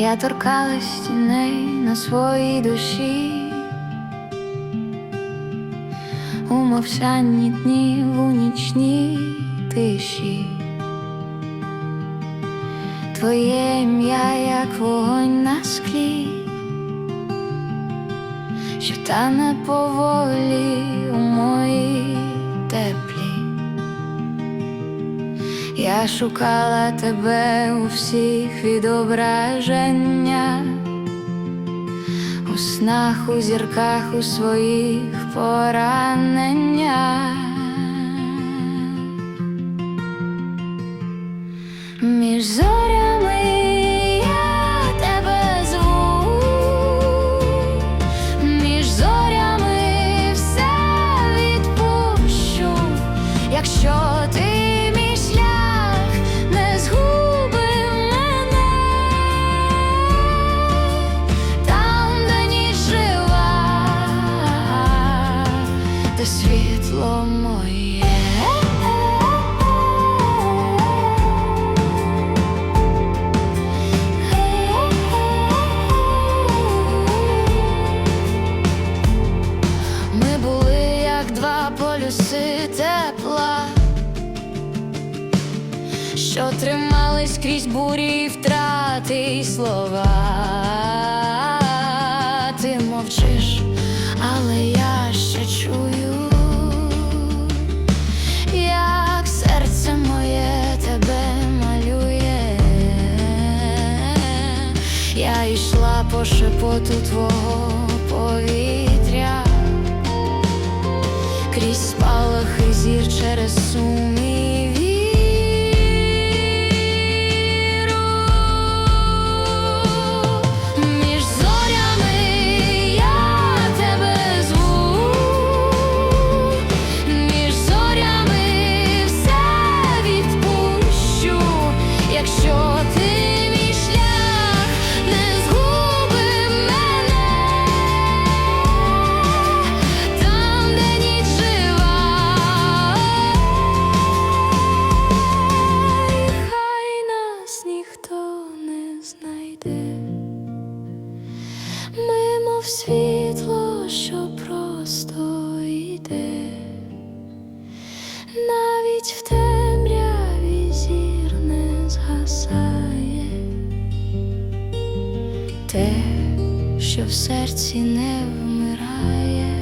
Я торкалась стіней на своїй душі, у мовчанні дні, у нічній тиші. Твоє ім'я, як вогонь на склі, що тане поволі у моїй теплі. Я шукала тебе у всіх відображеннях, у снах, у зірках, у своїх пораненнях. Світло моє. Ми були як два полюси тепла, що крізь бурі і втрати й слова. Ти мовчиш, але я по шепоту твого повітря, світло, що просто йде, навіть в темряві зір не згасає, те, що в серці не вмирає.